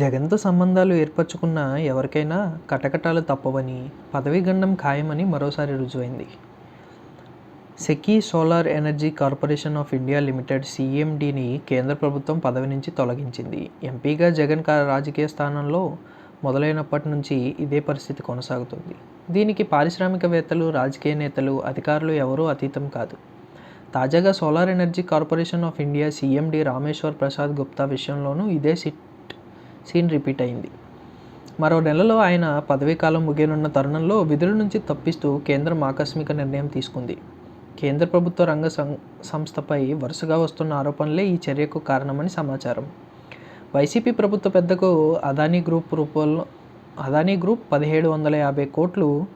జగన్తో సంబంధాలు ఏర్పరచుకున్న ఎవరికైనా కటకటాలు తప్పవని పదవీగండం ఖాయమని మరోసారి రుజువైంది. SECI solar energy corporation of India limited సిఎండిని కేంద్ర ప్రభుత్వం పదవి నుంచి తొలగించింది. ఎంపీగా జగన్ రాజకీయ స్థానంలో మొదలైనప్పటి నుంచి ఇదే పరిస్థితి కొనసాగుతుంది. దీనికి పారిశ్రామికవేత్తలు రాజకీయ నేతలు అధికారులు ఎవరూ అతీతం కాదు. తాజాగా solar energy corporation of India CMD Rameshwar Prasad Gupta విషయంలోనూ ఇదే సిట్ సీన్ రిపీట్ అయింది. మరో నెలలో ఆయన పదవీకాలం ముగియనున్న తరుణంలో విధుల నుంచి తప్పిస్తూ కేంద్రం ఆకస్మిక నిర్ణయం తీసుకుంది. కేంద్ర ప్రభుత్వ రంగ సం- సంస్థపై వరుసగా వస్తున్న ఆరోపణలే ఈ చర్యకు కారణమని సమాచారం. వైసీపీ ప్రభుత్వ పెద్దకు అదానీ గ్రూప్ రూపంలో అదానీ గ్రూప్ పదిహేడు వందల యాభై కోట్లు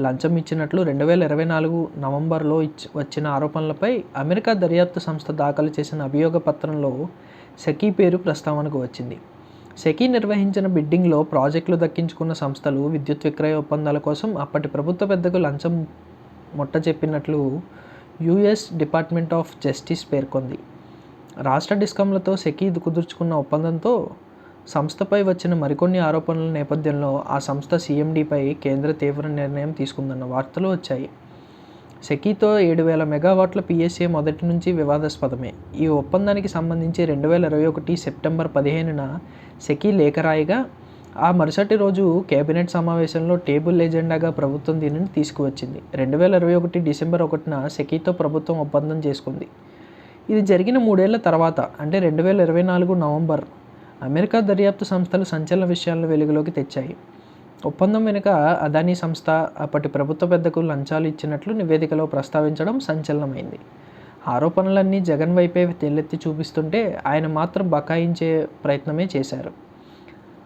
లంచం ఇచ్చినట్లు రెండు వేల ఇరవై నాలుగు నవంబర్లో ఇచ్ వచ్చిన ఆరోపణలపై అమెరికా దర్యాప్తు సంస్థ దాఖలు చేసిన అభియోగ పత్రంలో సెకీ పేరు ప్రస్తావనకు వచ్చింది. సెకీ నిర్వహించిన బిడ్డింగ్లో ప్రాజెక్టులు దక్కించుకున్న సంస్థలు విద్యుత్ విక్రయ ఒప్పందాల కోసం అప్పటి ప్రభుత్వ పెద్దకు లంచం మొట్ట చెప్పినట్లు యుఎస్ డిపార్ట్మెంట్ ఆఫ్ జస్టిస్ పేర్కొంది. రాష్ట్ర డిస్కంలతో సెకీ కుదుర్చుకున్న ఒప్పందంతో సంస్థపై వచ్చిన మరికొన్ని ఆరోపణల నేపథ్యంలో ఆ సంస్థ సీఎండీపై కేంద్ర తీవ్ర నిర్ణయం తీసుకుందన్న వార్తలు వచ్చాయి. సెకీతో ఏడు వేల మెగావాట్ల పిఎస్ఏ మొదటి నుంచి వివాదాస్పదమే. ఈ ఒప్పందానికి సంబంధించి రెండు వేల ఇరవై ఒకటి సెప్టెంబర్ పదిహేనున సెకీ లేఖ రాయగా ఆ మరుసటి రోజు కేబినెట్ సమావేశంలో టేబుల్ ఎజెండాగా ప్రభుత్వం దీనిని తీసుకువచ్చింది. రెండు వేల ఇరవై ఒకటి డిసెంబర్ ఒకటిన సెకీతో ప్రభుత్వం ఒప్పందం చేసుకుంది. ఇది జరిగిన మూడేళ్ళ తర్వాత అంటే రెండు వేల ఇరవై నాలుగు నవంబర్ అమెరికా దర్యాప్తు సంస్థలు సంచలన విషయాలను వెలుగులోకి తెచ్చాయి. ఒప్పందం వెనుక అదానీ సంస్థ అప్పటి ప్రభుత్వ పెద్దకు లంచాలు ఇచ్చినట్లు నివేదికలో ప్రస్తావించడం సంచలనమైంది. ఆరోపణలన్నీ జగన్ వైపే తెల్లెత్తి చూపిస్తుంటే ఆయన మాత్రం బకాయించే ప్రయత్నమే చేశారు.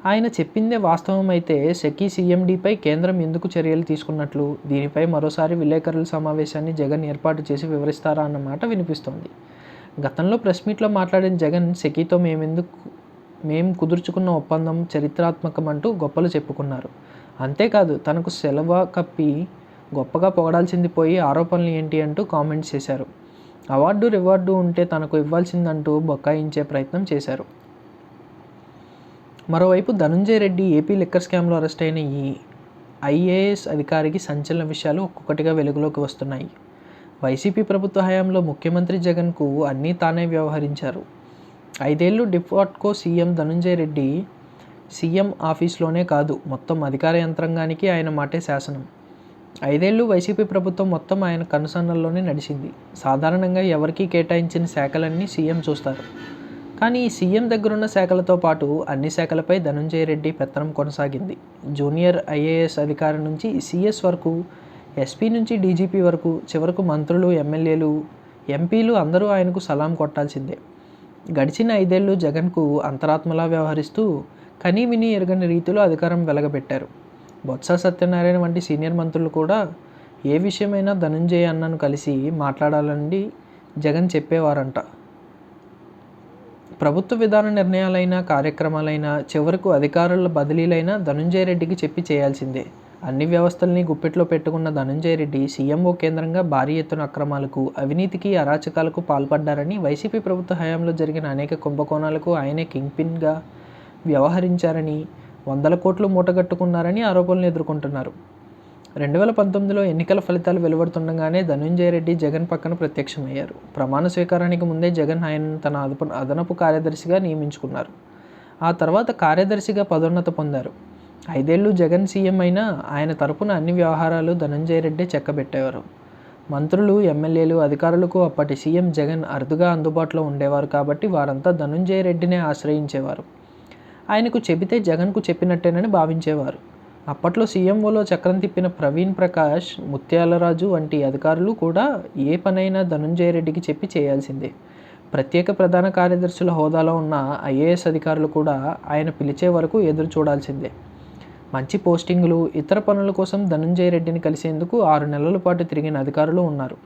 ఆయన చెప్పిందే వాస్తవమైతే సెకీ సీఎండీపై కేంద్రం ఎందుకు చర్యలు తీసుకున్నట్లు దీనిపై మరోసారి విలేకరుల సమావేశాన్ని జగన్ ఏర్పాటు చేసి వివరిస్తారా అన్న మాట వినిపిస్తోంది. గతంలో ప్రెస్ మీట్లో మాట్లాడిన జగన్ సెకీతో మేమెందుకు మేం కుదుర్చుకున్న ఒప్పందం చరిత్రాత్మకం అంటూ గొప్పలు చెప్పుకున్నారు. అంతేకాదు తనకు సెలవు కప్పి గొప్పగా పొగడాల్సింది పోయి ఆరోపణలు ఏంటి అంటూ కామెంట్స్ చేశారు. అవార్డు రివార్డు ఉంటే తనకు ఇవ్వాల్సిందంటూ బొక్కాయించే ప్రయత్నం చేశారు. మరోవైపు ధనుంజయ రెడ్డి ఏపీ లిక్కర్ స్కామ్లో అరెస్ట్ అయిన ఈ ఐఏఎస్ అధికారికి సంచలన విషయాలు ఒక్కొక్కటిగా వెలుగులోకి వస్తున్నాయి. వైసీపీ ప్రభుత్వ హయాంలో ముఖ్యమంత్రి జగన్కు అన్నీ తానే వ్యవహరించారు. ఐదేళ్ళు డిఫాట్కో సీఎం ధనుంజయ రెడ్డి సీఎం ఆఫీస్లోనే కాదు మొత్తం అధికార యంత్రాంగానికి ఆయన మాటే శాసనం. ఐదేళ్ళు వైసీపీ ప్రభుత్వం మొత్తం ఆయన కనుసన్నల్లోనే నడిచింది. సాధారణంగా ఎవరికీ కేటాయించిన శాఖలన్నీ సీఎం చూస్తారు. కానీ ఈ సీఎం దగ్గరున్న శాఖలతో పాటు అన్ని శాఖలపై ధనుంజయ రెడ్డి పెత్తనం కొనసాగింది. జూనియర్ ఐఏఎస్ అధికారి నుంచి సిఎస్ వరకు ఎస్పీ నుంచి డీజీపీ వరకు చివరకు మంత్రులు ఎమ్మెల్యేలు ఎంపీలు అందరూ ఆయనకు సలాం కొట్టాల్సిందే. గడిచిన ఐదేళ్ళు జగన్కు అంతరాత్మలా వ్యవహరిస్తూ కనీ విని ఎరగని రీతిలో అధికారం వెలగబెట్టారు. బొత్స సత్యనారాయణ వంటి సీనియర్ మంత్రులు కూడా ఏ విషయమైనా ధనుంజయ అన్నను కలిసి మాట్లాడాలని జగన్ చెప్పేవారంట. ప్రభుత్వ విధాన నిర్ణయాలైనా కార్యక్రమాలైనా చివరకు అధికారుల బదిలీలైనా ధనుంజయ రెడ్డికి చెప్పి చేయాల్సిందే. అన్ని వ్యవస్థల్ని గుప్పెట్లో పెట్టుకున్న ధనుంజయ రెడ్డి సీఎంఓ కేంద్రంగా భారీ ఎత్తున అక్రమాలకు అవినీతికి అరాచకాలకు పాల్పడ్డారని వైసీపీ ప్రభుత్వ హయాంలో జరిగిన అనేక కుంభకోణాలకు ఆయనే కింగ్ పిన్గా వ్యవహరించారని వందల కోట్లు మూటగట్టుకున్నారని ఆరోపణలు ఎదుర్కొంటున్నారు. రెండు వేల పంతొమ్మిదిలో ఎన్నికల ఫలితాలు వెలువడుతుండగానే ధనుంజయ రెడ్డి జగన్ పక్కన ప్రత్యక్షమయ్యారు. ప్రమాణ స్వీకారానికి ముందే జగన్ ఆయన తన అదపు అదనపు కార్యదర్శిగా నియమించుకున్నారు. ఆ తర్వాత కార్యదర్శిగా పదోన్నత పొందారు. ఐదేళ్ళు జగన్ సీఎం అయినా ఆయన తరపున అన్ని వ్యవహారాలు ధనంజయ రెడ్డి చెక్కబెట్టేవారు. మంత్రులు ఎమ్మెల్యేలు అధికారులకు అప్పటి సీఎం జగన్ అరుదుగా అందుబాటులో ఉండేవారు కాబట్టి వారంతా ధనుంజయ రెడ్డినే ఆశ్రయించేవారు. ఆయనకు చెబితే జగన్కు చెప్పినట్టేనని భావించేవారు. అప్పట్లో సీఎంఓలో చక్రం తిప్పిన ప్రవీణ్ ప్రకాష్ ముత్యాలరాజు వంటి అధికారులు కూడా ఏ పనైనా ధనుంజయ రెడ్డికి చెప్పి చేయాల్సిందే. ప్రత్యేక ప్రధాన కార్యదర్శుల హోదాలో ఉన్న ఐఏఎస్ అధికారులు కూడా ఆయన పిలిచే వరకు ఎదురు చూడాల్సిందే మంచి పోస్టింగులు ఇతర పనుల కోసం ధనంజయ రెడ్డిని కలిసేందుకు ఆరు నెలల పాటు తిరిగిన అధికారులు ఉన్నారు.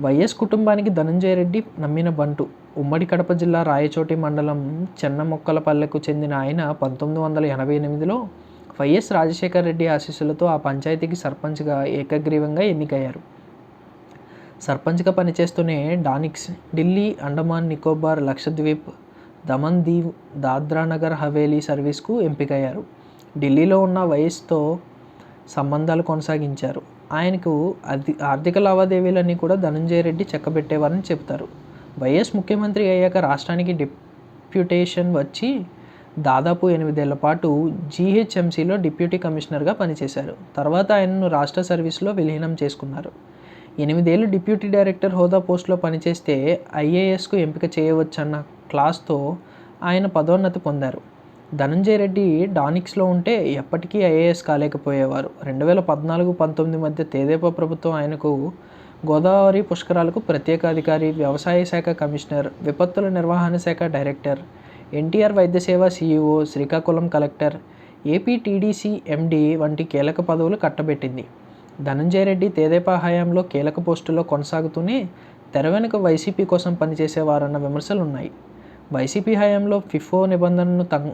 వైఎస్ కుటుంబానికి ధనంజయ రెడ్డి నమ్మిన బంటు. ఉమ్మడి కడప జిల్లా రాయచోటి మండలం చెన్నమొక్కలపల్లెకు చెందిన ఆయన పంతొమ్మిది వందల ఎనభై ఎనిమిదిలో వైఎస్ రాజశేఖర రెడ్డి ఆశీస్సులతో ఆ పంచాయతీకి సర్పంచ్గా ఏకగ్రీవంగా ఎన్నికయ్యారు. సర్పంచ్గా పనిచేస్తూనే డానిక్స్ ఢిల్లీ అండమాన్ నికోబార్ లక్షద్వీప్ దమన్ దీవ్ దాద్రానగర్ హవేలీ సర్వీస్కు ఎంపికయ్యారు. ఢిల్లీలో ఉన్న వైఎస్తో సంబంధాలు కొనసాగించారు. ఆయనకు అది ఆర్థిక లావాదేవీలన్నీ కూడా ధనంజయ రెడ్డి చెక్కబెట్టేవారని చెప్తారు వైఎస్ ముఖ్యమంత్రి అయ్యాక రాష్ట్రానికి డిప్యూటేషన్ వచ్చి దాదాపు ఎనిమిదేళ్ళ పాటు జీహెచ్ఎంసీలో డిప్యూటీ కమిషనర్గా పనిచేశారు. తర్వాత ఆయనను రాష్ట్ర సర్వీస్లో విలీనం చేసుకున్నారు. ఎనిమిదేళ్ళు డిప్యూటీ డైరెక్టర్ హోదా పోస్టులో పనిచేస్తే ఐఏఎస్కు ఎంపిక చేయవచ్చన్న క్లాస్తో ఆయన పదోన్నతి పొందారు. ధనంజయ రెడ్డి డానిక్స్లో ఉంటే ఎప్పటికీ ఐఏఎస్ కాలేకపోయేవారు. రెండు వేల పద్నాలుగు పంతొమ్మిది మధ్య తేదేపా ప్రభుత్వం ఆయనకు గోదావరి పుష్కరాలకు ప్రత్యేక అధికారి వ్యవసాయ శాఖ కమిషనర్ విపత్తుల నిర్వహణ శాఖ director NTR Vaidya Seva CEO Srikakulam collector AP TDC MD వంటి కీలక పదవులు కట్టబెట్టింది. ధనంజయ రెడ్డి తేదేపా హయాంలో కీలక పోస్టులో కొనసాగుతూనే తెర వెనుక వైసీపీ కోసం పనిచేసేవారన్న విమర్శలు ఉన్నాయి వైసీపీ హయాంలో ఫిఫో నిబంధనను తం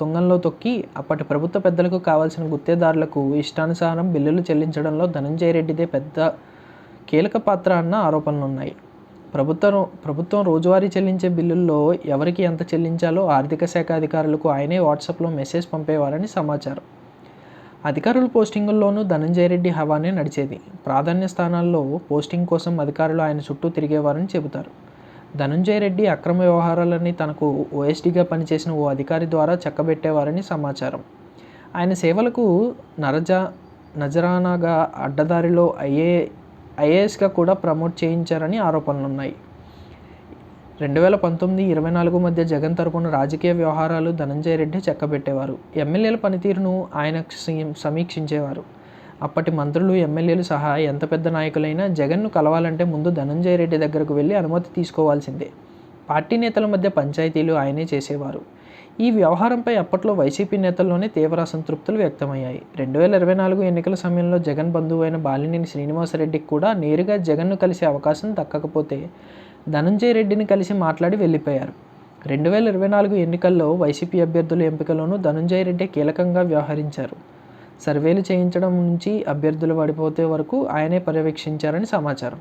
తుంగంలో తొక్కి అప్పటి ప్రభుత్వ పెద్దలకు కావాల్సిన గుత్తేదారులకు ఇష్టానుసారం బిల్లులు చెల్లించడంలో ధనంజయ రెడ్డిదే పెద్ద కీలక పాత్ర అన్న ఆరోపణలున్నాయి ప్రభుత్వం ప్రభుత్వం రోజువారీ చెల్లించే బిల్లుల్లో ఎవరికి ఎంత చెల్లించాలో ఆర్థిక శాఖ అధికారులకు ఆయనే వాట్సాప్లో మెసేజ్ పంపేవారని సమాచారం. అధికారుల పోస్టింగుల్లోనూ ధనంజయ రెడ్డి హవానే నడిచేది. ప్రాధాన్య స్థానాల్లో పోస్టింగ్ కోసం అధికారులు ఆయన చుట్టూ తిరిగేవారని చెబుతారు. ధనంజయ రెడ్డి అక్రమ వ్యవహారాలన్నీ తనకు ఓఎస్డీగా పనిచేసిన ఓ అధికారి ద్వారా చక్కబెట్టేవారని సమాచారం. ఆయన సేవలకు నరజా నజరానాగా అడ్డదారిలో ఐఏ ఐఏఎస్గా కూడా ప్రమోట్ చేయించారని ఆరోపణలు ఉన్నాయి రెండు వేల పంతొమ్మిది ఇరవై నాలుగు మధ్య జగన్ తరపున రాజకీయ వ్యవహారాలు ధనంజయ రెడ్డి చెక్కబెట్టేవారు. ఎమ్మెల్యేల పనితీరును ఆయన సమీక్షించేవారు. అప్పటి మంత్రులు ఎమ్మెల్యేలు సహా ఎంత పెద్ద నాయకులైనా జగన్ను కలవాలంటే ముందు ధనంజయ రెడ్డి దగ్గరకు వెళ్ళి అనుమతి తీసుకోవాల్సిందే. పార్టీ నేతల మధ్య పంచాయతీలు ఆయనే చేసేవారు. ఈ వ్యవహారంపై అప్పట్లో వైసీపీ నేతల్లోనే తీవ్ర అసంతృప్తులు వ్యక్తమయ్యాయి. రెండు వేల ఇరవై నాలుగు ఎన్నికల సమయంలో జగన్ బంధువు అయిన బాలినేని శ్రీనివాసరెడ్డికి కూడా నేరుగా జగన్ను కలిసే అవకాశం దక్కకపోతే ధనంజయ రెడ్డిని కలిసి మాట్లాడి వెళ్ళిపోయారు. రెండు వేల ఇరవై నాలుగు ఎన్నికల్లో వైసీపీ అభ్యర్థుల ఎంపికలోనూ ధనంజయ రెడ్డి కీలకంగా వ్యవహరించారు. సర్వేలు చేయించడం నుంచి అభ్యర్థులు పడిపోతే వరకు ఆయనే పర్యవేక్షించారని సమాచారం.